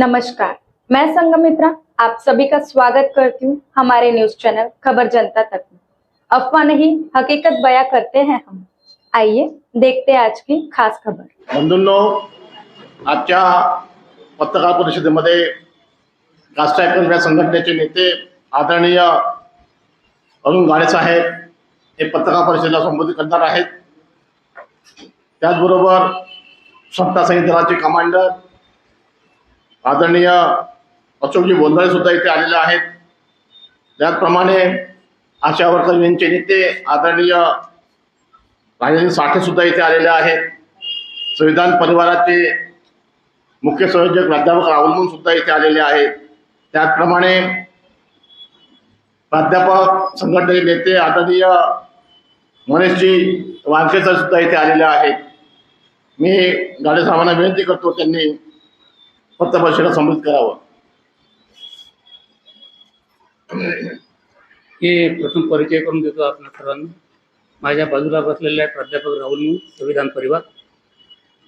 नमस्कार, मैं संगमित्रा आप सभी का स्वागत करती हूँ हमारे न्यूज़ चैनल खबर जनता तक में। अफवाह नहीं, हकीकत बयां करते हैं हम। आइए, देखते हैं आज की खास खबर। बंधूंनो, आजच्या पत्रकार परिषदेमध्ये कास्टायकर या संघटनेचे नेते आदरणीय अरुण गाडे साहेब हे पत्रकार परिषदेला संबोधित करणार आहेत. त्याचबरोबर सप्ता दलाचे कमांडर आदरणीय अशोकजी बोंधळे सुद्धा इथे आलेले आहेत. त्याचप्रमाणे आशा वर्कर यांचे नेते आदरणीय राजाजी साठे सुद्धा इथे आलेले आहेत. संविधान परिवाराचे मुख्य संयोजक प्राध्यापक राहुल सुद्धा इथे आलेले आहेत. त्याचप्रमाणे प्राध्यापक संघटनेचे नेते आदरणीय मनीषजी वानखेसर सुद्धा इथे आलेले आहेत. मी गाडे साहेबांना विनंती करतो त्यांनी पत्ताभाषेला समृद्ध करावं. हे प्रथम परिचय करून देतो आपण सर्वांना. माझ्या बाजूला बसलेल्या प्राध्यापक राहुल संविधान परिवार.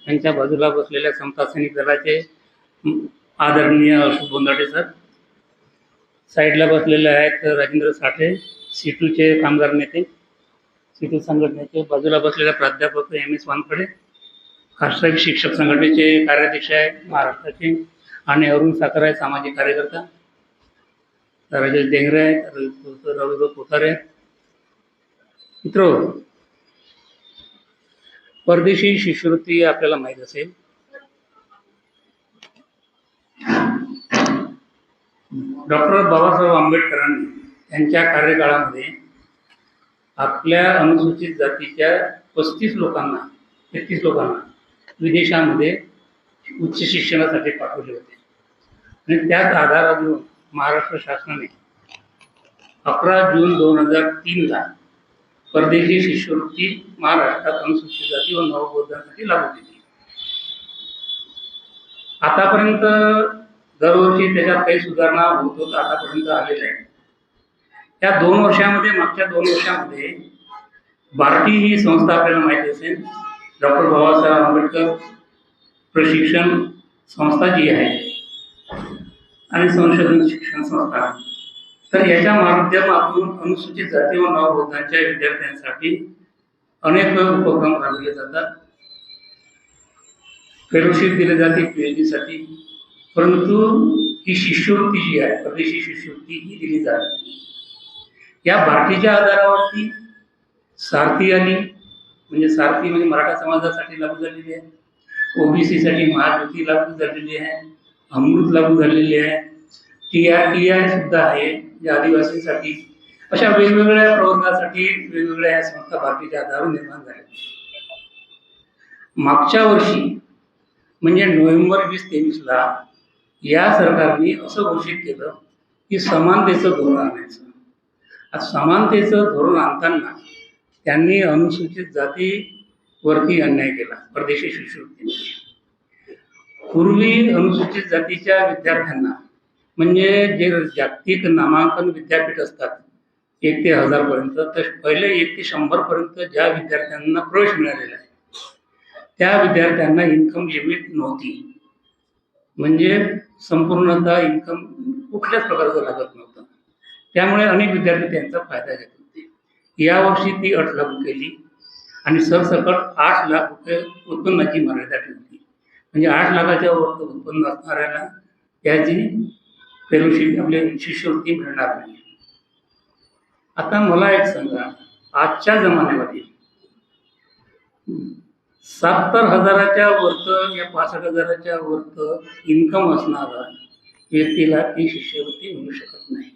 यांच्या बाजूला बसलेल्या समता सैनिक दलाचे आदरणीय अशोक बोंदाटे सर. साईडला बसलेले आहेत राजेंद्र साठे सीटूचे कामगार नेते. सीटू संघटनेचे बाजूला बसलेल्या प्राध्यापक एम एस वानखडे. खासदार शिक्षक संघटनेचे कार्याध्यक्ष आहे महाराष्ट्राचे आणि अरुण साखर आहे सामाजिक कार्यकर्ता. राजेश डेंगरे आहेत रवी- रवींद्र आहेत मित्र परदेशी शिष्यवृत्ती आपल्याला माहीत असेल. डॉक्टर बाबासाहेब आंबेडकरांनी त्यांच्या कार्यकाळामध्ये आपल्या अनुसूचित जातीच्या पस्तीस लोकांना तेहतीस लोकांना विदेशामध्ये उच्च शिक्षणासाठी पाठवले होते. आणि त्याच आधारावर महाराष्ट्र शासनाने अकरा जून दोन हजार तीनला परदेशी शिष्यवृत्ती महाराष्ट्रात अनुसूचित जाती व नवबोधांसाठी लागू केली. आतापर्यंत दरवर्षी त्याच्यात काही सुधारणा होत होत आतापर्यंत आलेल्या आहेत. त्या दोन वर्षामध्ये मागच्या दोन वर्षामध्ये भारती ही संस्था आपल्याला माहिती असेल डॉक्टर बाबासाहेब आंबेडकर प्रशिक्षण संस्था जी आहे आणि संशोधन शिक्षण संस्था. तर याच्या माध्यमातून अनुसूचित जाती व नवबौद्धांच्या विद्यार्थ्यांसाठी अनेक उपक्रम राबवले जातात. फेलोशिप दिले जाते पी एच डीसाठी परंतु ही शिष्यवृत्ती जी आहे परदेशी शिष्यवृत्ती ही दिली जाते या भारतीच्या आधारावरती सारथी आणि म्हणजे सारथी म्हणजे मराठा समाजासाठी लागू झालेली आहे. ओबीसीसाठी महाज्योती लागू झालेली आहे. अमृत लागू झालेली आहे. टी आर टी आय सुद्धा आहे जे आदिवासींसाठी. अशा वेगवेगळ्या प्रवर्गासाठी वेगवेगळ्या या संस्था भारतीच्या आधारावर निर्माण झाल्या. मागच्या वर्षी म्हणजे नोव्हेंबर वीस तेवीसला या सरकारने असं घोषित केलं की समानतेचं धोरण आणायचं. आज समानतेचं धोरण आणताना त्यांनी अनुसूचित जातीवरती अन्याय केला परदेशी शिष्यवृत्ती. पूर्वी अनुसूचित जातीच्या विद्यार्थ्यांना म्हणजे जे जागतिक नामांकन विद्यापीठ असतात एक ते हजार पर्यंत तर पहिले एक ते शंभर पर्यंत ज्या विद्यार्थ्यांना प्रवेश मिळालेला आहे त्या विद्यार्थ्यांना इन्कम लिमिट नव्हती. म्हणजे संपूर्णतः इन्कम कुठल्याच प्रकारचं लागत नव्हतं. त्यामुळे अनेक विद्यार्थी त्यांचा फायदा घेतला. यावर्षी ती अट लागू केली. आणि सरसकट आठ लाख रुपये उत्पन्नाची मर्यादा ठेवली. म्हणजे आठ लाखाच्या वर उत्पन्न असणाऱ्याला त्याची फेलोशिप आपले शिष्यवृत्ती मिळणार नाही. आता मला एक सांगा. आजच्या जमान्यामध्ये सत्तर हजाराच्या वरत या पासष्ट हजाराच्या वरत इन्कम असणारा व्यक्तीला ती शिष्यवृत्ती मिळू शकत नाही.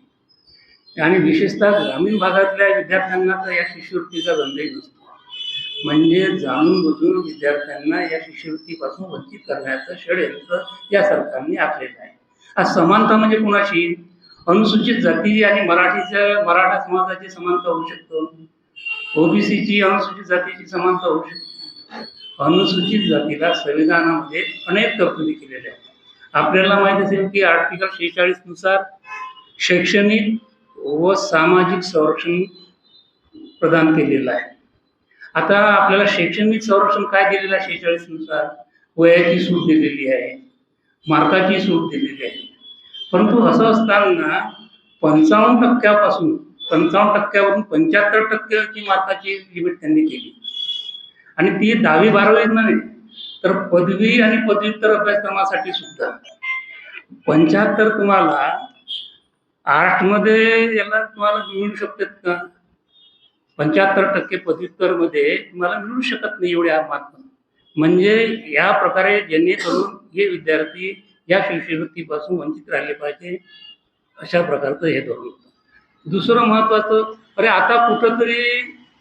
आणि विशेषतः ग्रामीण भागातल्या विद्यार्थ्यांना तर या शिष्यवृत्तीचा गंधही नसतो. म्हणजे जाणून बुजून विद्यार्थ्यांना या शिष्यवृत्तीपासून वंचित करण्याचं षडयंत्र या सरकारने आखलेलं आहे. आज समानता म्हणजे कुणाशी अनुसूचित जाती आणि मराठीच्या मराठा समाजाची समानता होऊ शकतो. ओबीसीची अनुसूचित जातीची समानता होऊ शकते. अनुसूचित जातीला संविधानामध्ये अनेक तरतुदी केलेल्या आहेत. आपल्याला माहिती असेल की आर्टिकल शेहेचाळीसनुसार शैक्षणिक व सामाजिक संरक्षण प्रदान केलेलं आहे. आता आपल्याला शैक्षणिक संरक्षण काय दिलेलं आहे शेहेचाळीसनुसार? वयाची सूट दिलेली आहे मार्काची सूट दिलेली आहे. परंतु असं असताना पंचावन्न टक्क्यापासून पंचावन्न टक्क्यावरून पंच्याहत्तर टक्क्याची मार्काची लिमिट त्यांनी केली. आणि ती दहावी बारावी नव्हे तर पदवी आणि पदव्युत्तर अभ्यासक्रमासाठी सुद्धा. पंच्याहत्तर तुम्हाला आर्टमध्ये याला तुम्हाला मिळू शकतात का? पंच्याहत्तर टक्के पदव्युत्तरमध्ये तुम्हाला मिळू शकत नाही एवढ्या मार्क म्हणजे या प्रकारे जेणेकरून हे विद्यार्थी या शिष्यवृत्तीपासून वंचित राहिले पाहिजे अशा प्रकारचं हे धोरण होतं. दुसरं महत्वाचं अरे आता कुठंतरी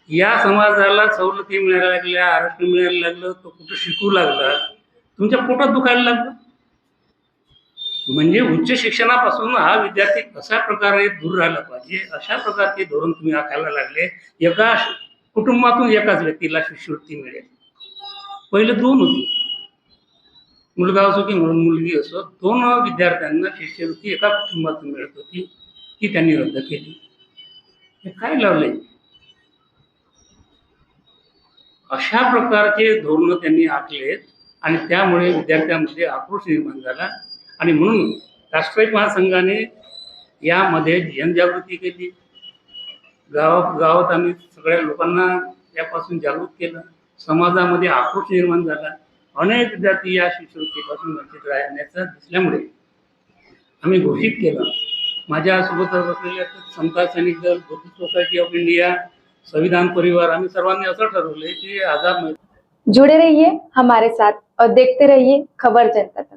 या समाजाला सवलती मिळायला लागल्या आरक्षण मिळायला लागलं तो कुठं शिकू लागला तुमच्या पोटात दुखायला लागलं. म्हणजे उच्च शिक्षणापासून हा विद्यार्थी कशा प्रकारे दूर राहिला पाहिजे? अशा प्रकारचे धोरण तुम्ही आखायला लागले. एका कुटुंबातून एकाच व्यक्तीला शिष्यवृत्ती मिळेल. पहिले दोन होती. मुलगा असो की मुलगी असो दोन विद्यार्थ्यांना शिष्यवृत्ती एका कुटुंबातून मिळत होती ती त्यांनी रद्द केली. हे काय लावले अशा प्रकारचे धोरणं त्यांनी आखलेत आणि त्यामुळे विद्यार्थ्यांमध्ये आक्रोश निर्माण झाला. आणि म्हणून राष्ट्रीय महासंघाने यामध्ये जनजागृती केली. गावात गावात आम्ही सगळ्या लोकांना यापासून जागृत केलं. समाजामध्ये आक्रोश निर्माण झाला. अनेक विद्यार्थी या शिष्यवृत्तीपासून वंचित राहण्याचं दिसल्यामुळे आम्ही घोषित केलं. माझ्यासोबत बसलेल्या समता सैनिक दल बुद्धिस्ट सोसायटी ऑफ इंडिया संविधान परिवार. आम्ही सर्वांनी असं ठरवलंय की आझाद जुड़े रहिए हमारे साथ और देखते रहिए खबर जनता तक.